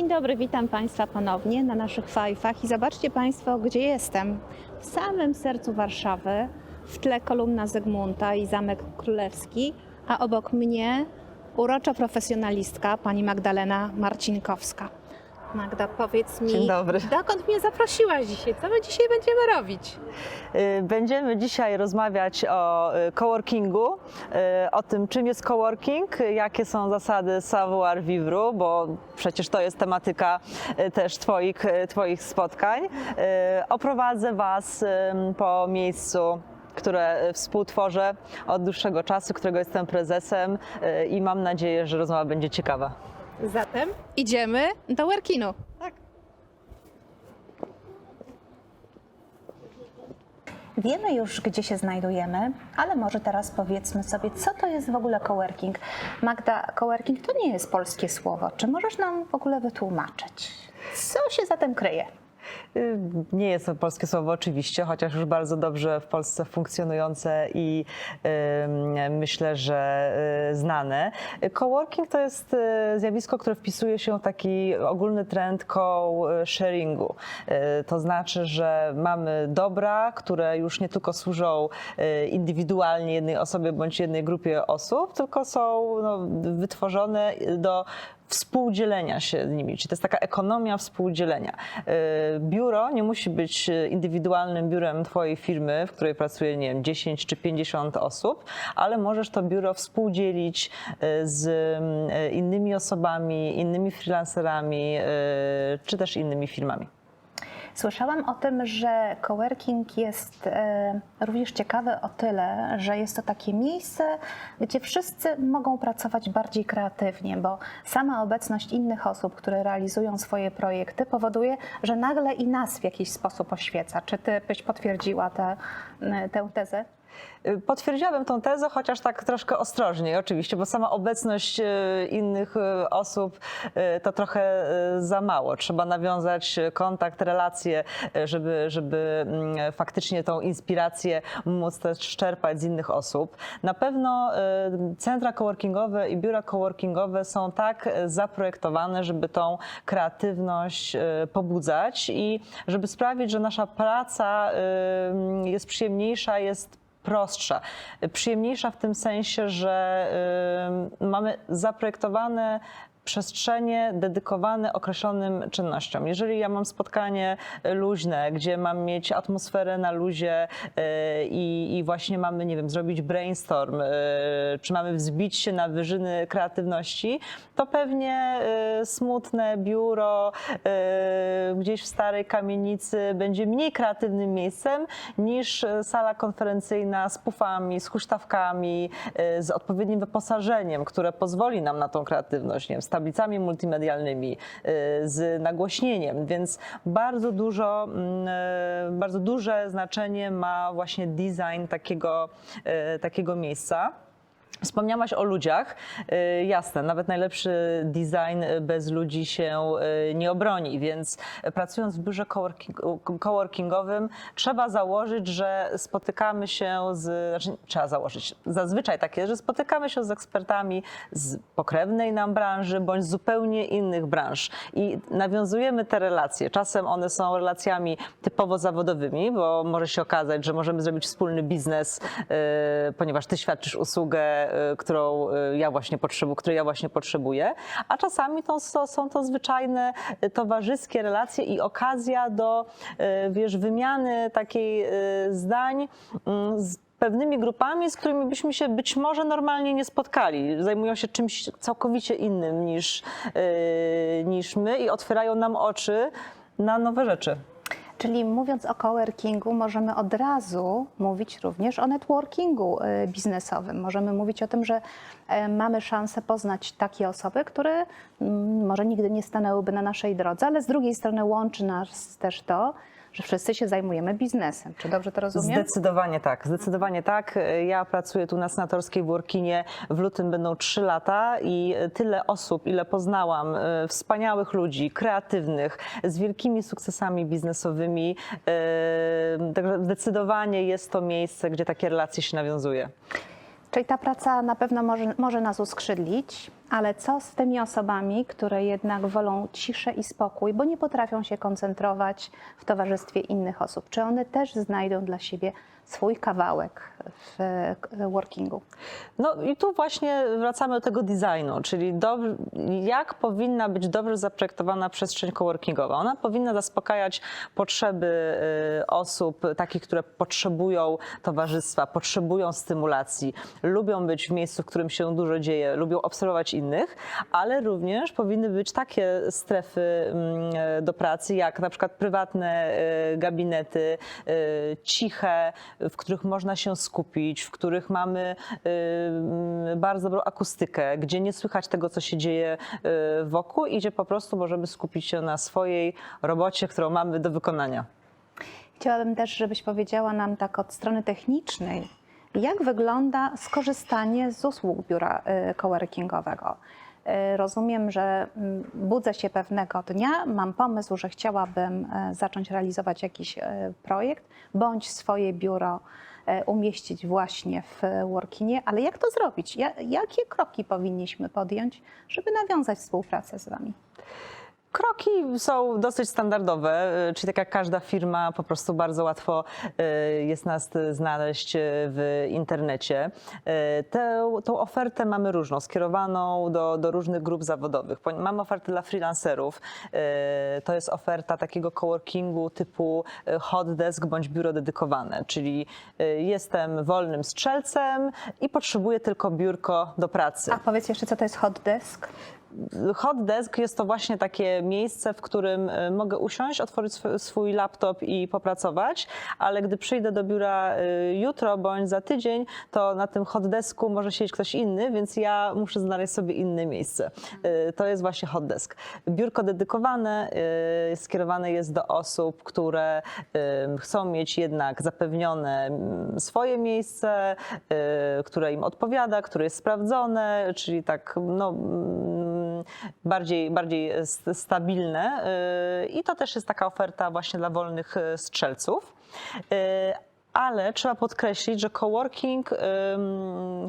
Dzień dobry, witam Państwa ponownie na naszych fajfach i zobaczcie Państwo, gdzie jestem. W samym sercu Warszawy, w tle kolumna Zygmunta i Zamek Królewski, a obok mnie urocza profesjonalistka, pani Magdalena Marcinkowska. Magda, powiedz mi, Dzień dobry. dokąd mnie zaprosiłaś dzisiaj? Co my dzisiaj będziemy robić? Y, Będziemy dzisiaj rozmawiać o y, coworkingu, y, o tym, czym jest coworking, jakie są zasady savoir vivre, bo przecież to jest tematyka też Twoich, twoich spotkań. Oprowadzę Was po miejscu które współtworzę od dłuższego czasu, którego jestem prezesem i mam nadzieję, że rozmowa będzie ciekawa. Zatem idziemy do Workinu. Wiemy już, gdzie się znajdujemy, ale może teraz powiedzmy sobie, co to jest w ogóle coworking. Magda, coworking to nie jest polskie słowo. Czy możesz nam w ogóle wytłumaczyć? Co się za tym kryje? Y, Nie jest to polskie słowo oczywiście, chociaż już bardzo dobrze w Polsce funkcjonujące i myślę, że y, znane. Coworking to jest y, zjawisko, które wpisuje się w taki ogólny trend co-sharingu. To znaczy, że mamy dobra, które już nie tylko służą indywidualnie jednej osobie bądź jednej grupie osób, tylko są no, wytworzone do współdzielenia się z nimi, czyli to jest taka ekonomia współdzielenia. Y, Biuro nie musi być indywidualnym biurem Twojej firmy, w której pracuje, nie wiem, 10 czy 50 osób, ale możesz to biuro współdzielić y, z y, innymi osobami, innymi freelancerami, czy też innymi firmami. Słyszałam o tym, że coworking jest e, również ciekawy o tyle, że jest to takie miejsce, gdzie wszyscy mogą pracować bardziej kreatywnie, bo sama obecność innych osób, które realizują swoje projekty, powoduje, że nagle i nas w jakiś sposób oświeca. Czy ty byś potwierdziła tę, tę tezę? Y, Potwierdziłabym tą tezę, chociaż tak troszkę ostrożniej oczywiście, bo sama obecność y, innych y, osób to trochę za mało. Trzeba nawiązać kontakt, relacje, żeby, żeby mm, faktycznie tą inspirację móc też czerpać z innych osób. Na pewno centra coworkingowe i biura coworkingowe są tak zaprojektowane, żeby tą kreatywność pobudzać i żeby sprawić, że nasza praca jest przyjemniejsza, jest prostsza. Przyjemniejsza w tym sensie, że mamy zaprojektowane przestrzenie dedykowane określonym czynnościom. Jeżeli ja mam spotkanie luźne, gdzie mam mieć atmosferę na luzie y, i, i właśnie mamy, nie wiem, zrobić brainstorm, y, czy mamy wzbić się na wyżyny kreatywności, to pewnie smutne biuro gdzieś w starej kamienicy będzie mniej kreatywnym miejscem niż sala konferencyjna z pufami, z huśtawkami, z odpowiednim wyposażeniem, które pozwoli nam na tą kreatywność, nie wiem, tablicami multimedialnymi, y, z nagłośnieniem, więc bardzo dużo, mm, y, bardzo duże znaczenie ma właśnie design takiego, y, takiego miejsca. Wspomniałaś o ludziach. Y, Jasne, nawet najlepszy design bez ludzi się y, nie obroni, więc pracując w biurze coworking- coworkingowym trzeba założyć, że spotykamy się z, znaczy trzeba założyć, zazwyczaj tak jest, że spotykamy się z ekspertami z pokrewnej nam branży bądź zupełnie innych branż i nawiązujemy te relacje. Czasem one są relacjami typowo zawodowymi, bo może się okazać, że możemy zrobić wspólny biznes, y, ponieważ ty świadczysz usługę, y, którą y, ja właśnie potrzebuję, której ja właśnie potrzebuję, a czasami to, to są to zwyczajne y, towarzyskie relacje i okazja do wiesz, wymiany takiej zdań mm, z pewnymi grupami, z którymi byśmy się być może normalnie nie spotkali. Zajmują się czymś całkowicie innym niż, niż my i otwierają nam oczy na nowe rzeczy. Czyli mówiąc o coworkingu, możemy od razu mówić również o networkingu y, biznesowym. Możemy mówić o tym, że e, mamy szansę poznać takie osoby, które mm, może nigdy nie stanęłyby na naszej drodze, ale z drugiej strony łączy nas też to, że wszyscy się zajmujemy biznesem. Czy dobrze to rozumiem? Zdecydowanie tak, zdecydowanie tak. Ja pracuję tu na senatorskiej w Workinie. W lutym będą trzy lata i tyle osób, ile poznałam, e, wspaniałych ludzi, kreatywnych, z wielkimi sukcesami biznesowymi. e, Także zdecydowanie jest to miejsce, gdzie takie relacje się nawiązuje. Czyli ta praca na pewno może, może nas uskrzydlić, Ale co z tymi osobami, które jednak wolą ciszę i spokój, bo nie potrafią się koncentrować w towarzystwie innych osób? Czy one też znajdą dla siebie swój kawałek w e, workingu? No i tu właśnie wracamy do tego designu, czyli do, jak powinna być dobrze zaprojektowana przestrzeń coworkingowa. Ona powinna zaspokajać potrzeby y, osób, takich, które potrzebują towarzystwa, potrzebują stymulacji, lubią być w miejscu, w którym się dużo dzieje, lubią obserwować innych, ale również powinny być takie strefy mm, e, do pracy, jak na przykład prywatne y, gabinety, y, ciche, w których można się skupić, w których mamy y, bardzo dobrą akustykę, gdzie nie słychać tego, co się dzieje wokół i gdzie po prostu możemy skupić się na swojej robocie, którą mamy do wykonania. Chciałabym też, żebyś powiedziała nam tak od strony technicznej, jak wygląda skorzystanie z usług biura y, coworkingowego. Y, Rozumiem, że mm, budzę się pewnego dnia, mam pomysł, że chciałabym y, zacząć realizować jakiś projekt, bądź swoje biuro umieścić właśnie w Workinie, ale jak to zrobić? Ja, jakie kroki powinniśmy podjąć, żeby nawiązać współpracę z Wami? Kroki są dosyć standardowe, y, czyli tak jak każda firma, po prostu bardzo łatwo y, jest nas znaleźć y, w internecie. Tę, tą ofertę mamy różną, skierowaną do, do różnych grup zawodowych. Mamy ofertę dla freelancerów. To jest oferta takiego coworkingu typu hot desk bądź biuro dedykowane, czyli jestem wolnym strzelcem i potrzebuję tylko biurko do pracy. A powiedz jeszcze, co to jest hot desk? Hot desk jest to właśnie takie miejsce, w którym e, mogę usiąść, otworzyć sw- swój laptop i popracować, ale gdy przyjdę do biura e, jutro bądź za tydzień, to na tym hot desku może siedzieć ktoś inny, więc ja muszę znaleźć sobie inne miejsce. E, To jest właśnie hot desk. Biurko dedykowane skierowane jest do osób, które chcą mieć jednak zapewnione swoje miejsce, które im odpowiada, które jest sprawdzone, czyli tak no, bardziej, bardziej stabilne. y, I to też jest taka oferta właśnie dla wolnych y, strzelców. Y, Ale trzeba podkreślić, że coworking,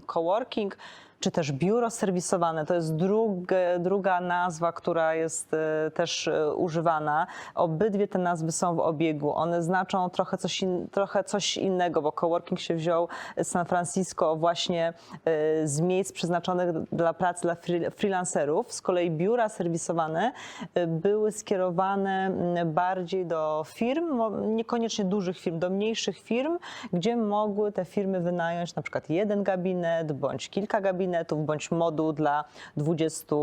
coworking czy też biuro serwisowane, to jest druga nazwa, która jest y, też y, używana. Obydwie te nazwy są w obiegu. One znaczą trochę coś, in, trochę coś innego, bo coworking się wziął z San Francisco właśnie y, z miejsc przeznaczonych dla pracy dla free- freelancerów. Z kolei biura serwisowane były skierowane mm, bardziej do firm, niekoniecznie dużych firm, do mniejszych firm, gdzie mogły te firmy wynająć na przykład jeden gabinet, bądź kilka gabinetów, bądź moduł dla 20 y,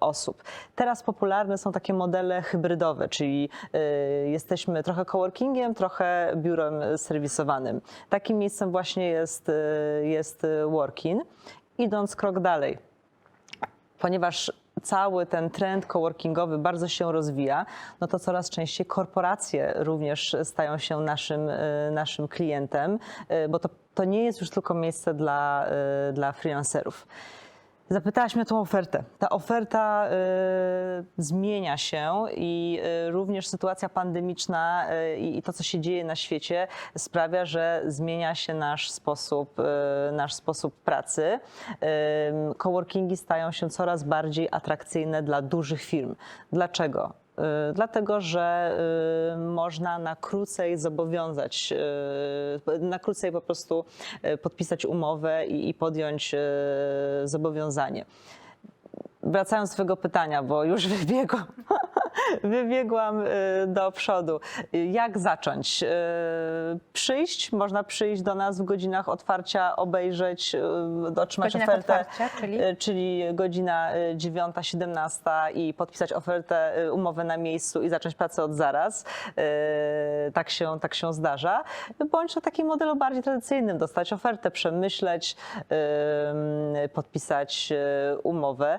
osób. Teraz popularne są takie modele hybrydowe, czyli y, jesteśmy trochę coworkingiem, trochę biurem serwisowanym. Takim miejscem właśnie jest, y, jest Workin. Idąc krok dalej, ponieważ cały ten trend coworkingowy bardzo się rozwija, no to coraz częściej korporacje również stają się naszym, naszym klientem, bo to, to nie jest już tylko miejsce dla, y, dla freelancerów. Zapytałaś mnie o tą ofertę. Ta oferta y, zmienia się i y, również sytuacja pandemiczna y, i to, co się dzieje na świecie, sprawia, że zmienia się nasz sposób, y, nasz sposób pracy. Ym, Coworkingi stają się coraz bardziej atrakcyjne dla dużych firm. Dlaczego? Y, Dlatego, że y, można na krócej zobowiązać, y, na krócej po prostu podpisać umowę i, podjąć zobowiązanie. Wracając do swojego pytania, bo już wybiegłam, wybiegłam y, do przodu. Jak zacząć? Y, Przyjść, można przyjść do nas w godzinach otwarcia, obejrzeć, y, otrzymać godzinach ofertę czyli? czyli godzina y, 9-17 i podpisać ofertę, umowę na miejscu i zacząć pracę od zaraz. Tak się, tak się zdarza. Bądź na takim modelu bardziej tradycyjnym, dostać ofertę, przemyśleć, podpisać umowę.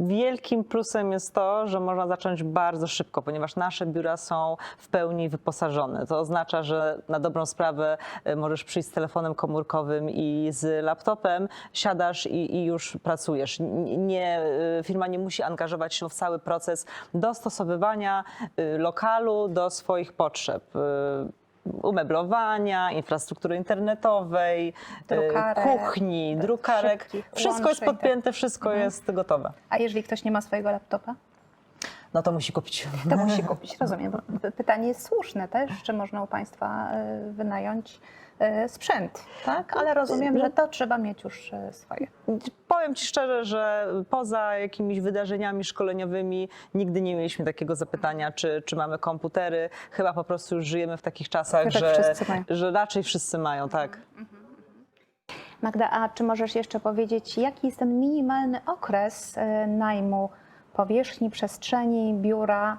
Wielkim plusem jest to, że można zacząć bardzo szybko, ponieważ nasze biura są w pełni wyposażone. To oznacza, że na dobrą sprawę y, możesz przyjść z telefonem komórkowym i z laptopem, siadasz i, i już pracujesz. Nie, y, firma nie musi angażować się w cały proces dostosowywania y, lokalu do swoich potrzeb. Umeblowania, infrastruktury internetowej, e, Drukarek, kuchni, drukarek. szybkich Wszystko jest tak. podpięte, wszystko jest gotowe. A jeżeli ktoś nie ma swojego laptopa? No to musi kupić. To musi kupić, rozumiem. Pytanie jest słuszne też, czy można u Państwa y, wynająć sprzęt, tak? Ale rozumiem, że to trzeba mieć już y, swoje. Powiem Ci szczerze, że poza jakimiś wydarzeniami szkoleniowymi nigdy nie mieliśmy takiego zapytania, czy, czy mamy komputery. Chyba po prostu już żyjemy w takich czasach, Tak, że, wszyscy mają. że raczej wszyscy mają, tak. Magda, a czy możesz jeszcze powiedzieć, jaki jest ten minimalny okres y, najmu powierzchni, przestrzeni, biura?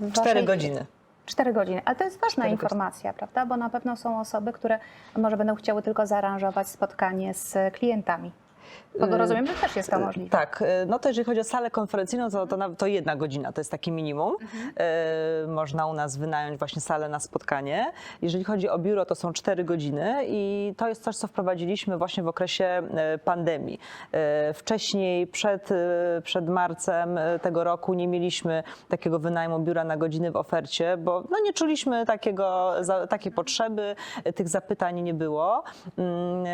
w Cztery waszej- godziny. Cztery godziny, ale to jest ważna informacja, prawda? Bo na pewno są osoby, które może będą chciały tylko zaaranżować spotkanie z klientami. Bo Y, rozumiem, że też jest to możliwe. Tak, y, no to jeżeli chodzi o salę konferencyjną, to, to, to jedna godzina to jest taki minimum. Y, Można u nas wynająć właśnie salę na spotkanie. Jeżeli chodzi o biuro, to są cztery godziny i to jest coś, co wprowadziliśmy właśnie w okresie pandemii. Wcześniej, przed, przed marcem tego roku nie mieliśmy takiego wynajmu biura na godziny w ofercie, bo no nie czuliśmy takiego, takiej potrzeby, tych zapytań nie było. Mm,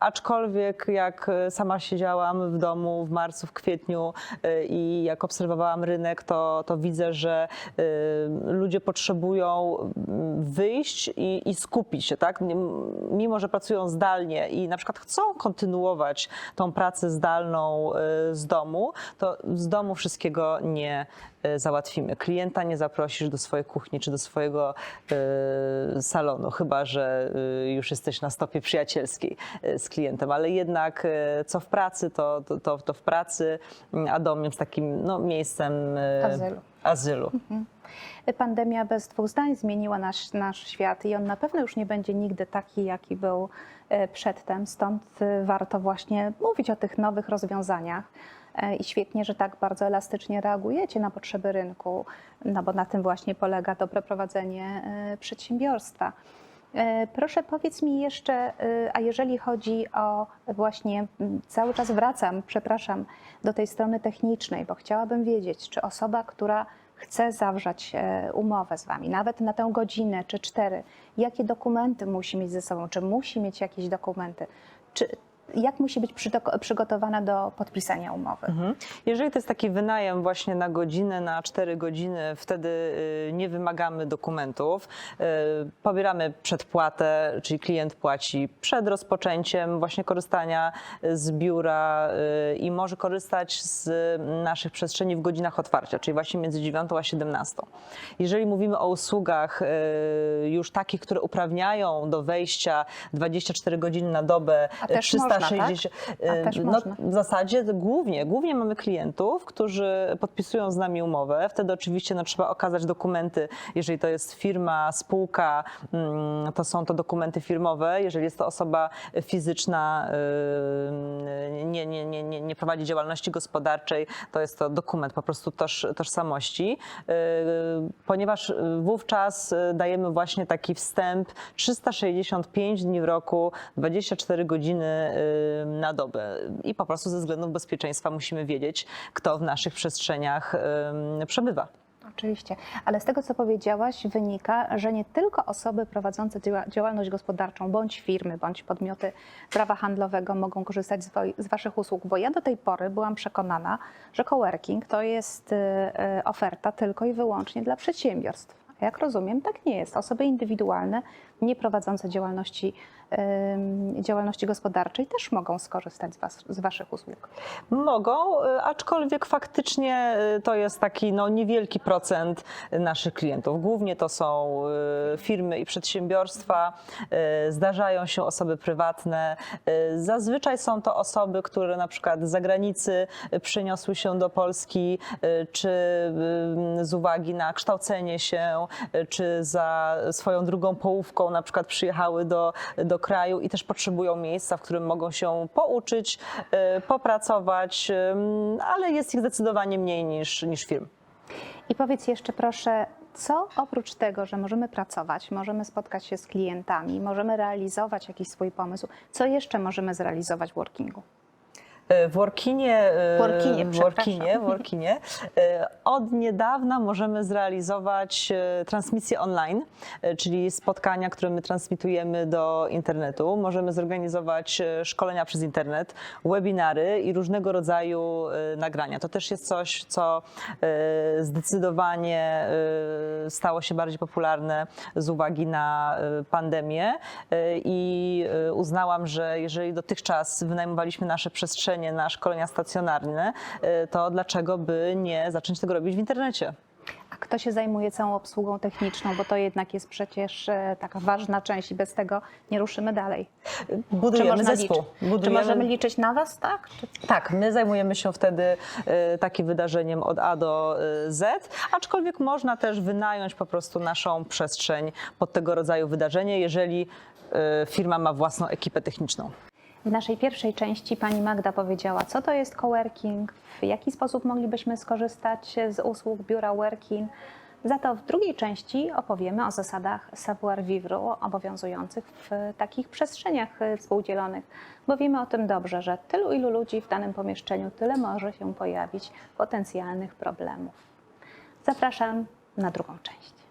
Aczkolwiek jak sama siedziałam w domu w marcu, w kwietniu y, i jak obserwowałam rynek, to, to widzę, że y, ludzie potrzebują mm, wyjść i, i skupić się, tak? Mimo, że pracują zdalnie i na przykład chcą kontynuować tą pracę zdalną y, z domu, to z domu wszystkiego nie załatwimy. Klienta nie zaprosisz do swojej kuchni czy do swojego y, salonu, chyba że y, już jesteś na stopie przyjacielskiej z klientem, ale jednak co w pracy, to, to, to, w pracy, a dom jest takim no, miejscem Azylu. azylu. Pandemia bez dwóch zdań zmieniła nasz, nasz świat i on na pewno już nie będzie nigdy taki, jaki był e, przedtem. Stąd e, warto właśnie mówić o tych nowych rozwiązaniach. E, I świetnie, że tak bardzo elastycznie reagujecie na potrzeby rynku, no bo na tym właśnie polega dobre prowadzenie e, przedsiębiorstwa. E, Proszę powiedz mi jeszcze, a jeżeli chodzi o właśnie, cały czas wracam, przepraszam, do tej strony technicznej, bo chciałabym wiedzieć, czy osoba, która chce zawrzeć umowę z Wami, nawet na tę godzinę czy cztery, jakie dokumenty musi mieć ze sobą, czy musi mieć jakieś dokumenty, czy jak musi być przygotowana do podpisania umowy? Mhm. Jeżeli to jest taki wynajem właśnie na godzinę, na 4 godziny, wtedy y, nie wymagamy dokumentów. Y, Pobieramy przedpłatę, czyli klient płaci przed rozpoczęciem właśnie korzystania z biura y, i może korzystać z naszych przestrzeni w godzinach otwarcia, czyli właśnie między 9 a 17. Jeżeli mówimy o usługach już takich, które uprawniają do wejścia 24 godziny na dobę, A też można, tak? 360, A też no, można. w zasadzie głównie, głównie mamy klientów, którzy podpisują z nami umowę. Wtedy oczywiście no, trzeba okazać dokumenty. Jeżeli to jest firma, spółka, mm, to są to dokumenty firmowe. Jeżeli jest to osoba fizyczna, nie, nie, nie, nie, nie prowadzi działalności gospodarczej, to jest to dokument po prostu toż, tożsamości. Yy, Ponieważ wówczas yy, dajemy właśnie taki wstęp 365 dni w roku, 24 godziny na dobę. I po prostu ze względów bezpieczeństwa musimy wiedzieć, kto w naszych przestrzeniach przebywa. Oczywiście, ale z tego, co powiedziałaś, wynika, że nie tylko osoby prowadzące działalność gospodarczą, bądź firmy, bądź podmioty prawa handlowego mogą korzystać z, Waszych usług, bo ja do tej pory byłam przekonana, że coworking to jest y, y, oferta tylko i wyłącznie dla przedsiębiorstw. Jak rozumiem, tak nie jest. Osoby indywidualne, nie prowadzące działalności, działalności gospodarczej też mogą skorzystać z, was, z Waszych usług. Mogą, y, aczkolwiek faktycznie y, to jest taki no, niewielki procent naszych klientów. Głównie to są y, firmy i przedsiębiorstwa, zdarzają się osoby prywatne. Zazwyczaj są to osoby, które na przykład z zagranicy y, przyniosły się do Polski, czy z uwagi na kształcenie się, czy za swoją drugą połówką na przykład przyjechały do, do kraju i też potrzebują miejsca, w którym mogą się pouczyć, y, popracować, ym, ale jest ich zdecydowanie mniej niż, niż firm. I powiedz jeszcze proszę, co oprócz tego, że możemy pracować, możemy spotkać się z klientami, możemy realizować jakiś swój pomysł, co jeszcze możemy zrealizować w workingu? E, W Workinie, e, Workinie, w w Workinie e, od niedawna możemy zrealizować transmisje online, czyli spotkania, które my transmitujemy do internetu. Możemy zorganizować szkolenia przez internet, webinary i różnego rodzaju nagrania. To też jest coś, co zdecydowanie stało się bardziej popularne z uwagi na pandemię i uznałam, że jeżeli dotychczas wynajmowaliśmy nasze przestrzenie na szkolenia stacjonarne, e, to dlaczego by nie zacząć tego robić w internecie? A kto się zajmuje całą obsługą techniczną, bo to jednak jest przecież e, taka ważna część i bez tego nie ruszymy dalej. Czy Budujemy zespół. liczyć? Czy Budujemy... możemy liczyć na Was, tak? Czy... Tak, my zajmujemy się wtedy e, takim wydarzeniem od A do e, Z, aczkolwiek można też wynająć po prostu naszą przestrzeń pod tego rodzaju wydarzenie, jeżeli firma ma własną ekipę techniczną. W naszej pierwszej części pani Magda powiedziała, co to jest coworking, w jaki sposób moglibyśmy skorzystać z usług biura Working. Za to w drugiej części opowiemy o zasadach savoir-vivre obowiązujących w takich przestrzeniach współdzielonych, bo wiemy o tym dobrze, że tylu ilu ludzi w danym pomieszczeniu, tyle może się pojawić potencjalnych problemów. Zapraszam na drugą część.